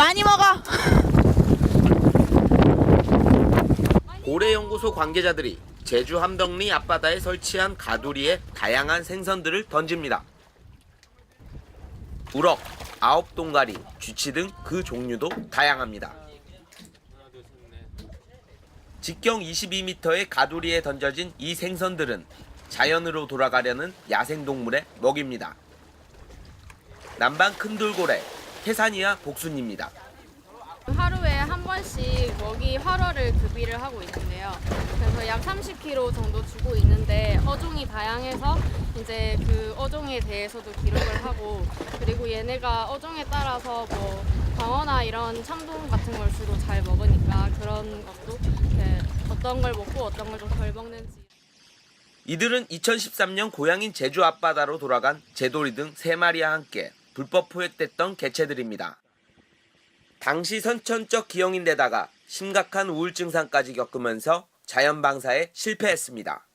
많이 먹어. 고래연구소 관계자들이 제주 함덕리 앞바다에 설치한 가두리에 다양한 생선들을 던집니다. 우럭, 아홉동가리, 쥐치 등 그 종류도 다양합니다. 직경 22m의 가두리에 던져진 이 생선들은 자연으로 돌아가려는 야생동물의 먹입니다. 남방 큰돌고래, 태산이와 복순입니다. 하루에 한 번씩 먹이 활어를 급이를 하고 있는데요. 그래서 약 30kg 정도 주고 있는데 어종이 다양해서 이제 그 어종에 대해서도 기록을 하고 그리고 얘네가 어종에 따라서 뭐 광어나 이런 참돔 같은 걸 주로 잘 먹으니까 그런 것도 네, 어떤 걸 먹고 어떤 걸 좀 덜 먹는지. 이들은 2013년 고향인 제주 앞바다로 돌아간 제돌이 등세 마리와 함께 불법 포획됐던 개체들입니다. 당시 선천적 기형인데다가 심각한 우울증 상까지 겪으면서 자연방사에 실패했습니다.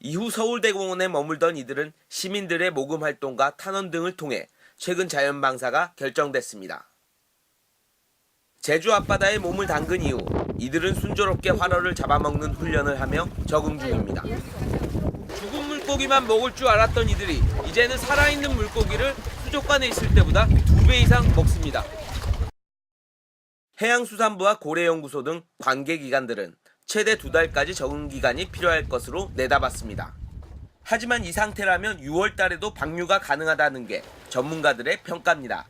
이후 서울대공원에 머물던 이들은 시민들의 모금 활동과 탄원 등을 통해 최근 자연방사가 결정됐습니다. 제주 앞바다에 몸을 담근 이후 이들은 순조롭게 활어를 잡아먹는 훈련을 하며 적응 중입니다. 죽은 물고기만 먹을 줄 알았던 이들이 이제는 살아있는 물고기를 수족관에 있을 때보다 두 배 이상 먹습니다. 해양수산부와 고래연구소 등 관계기관들은 최대 두 달까지 적응 기간이 필요할 것으로 내다봤습니다. 하지만 이 상태라면 6월 달에도 방류가 가능하다는 게 전문가들의 평가입니다.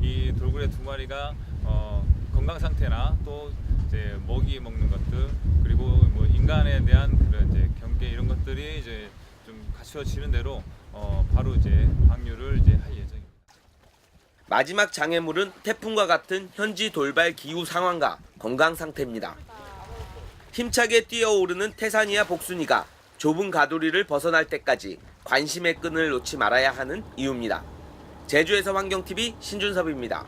이 돌고래 두 마리가 어, 건강 상태나 또 이제 먹이 먹는 것들 그리고 뭐 인간에 대한 그런 이제 경계 이런 것들이 이제 좀 갖추어지는 대로 어, 바로 이제 방류를 이제 할 예정입니다. 마지막 장애물은 태풍과 같은 현지 돌발 기후 상황과 건강 상태입니다. 힘차게 뛰어오르는 태산이와 복순이가 좁은 가두리를 벗어날 때까지 관심의 끈을 놓지 말아야 하는 이유입니다. 제주에서 환경TV 신준섭입니다.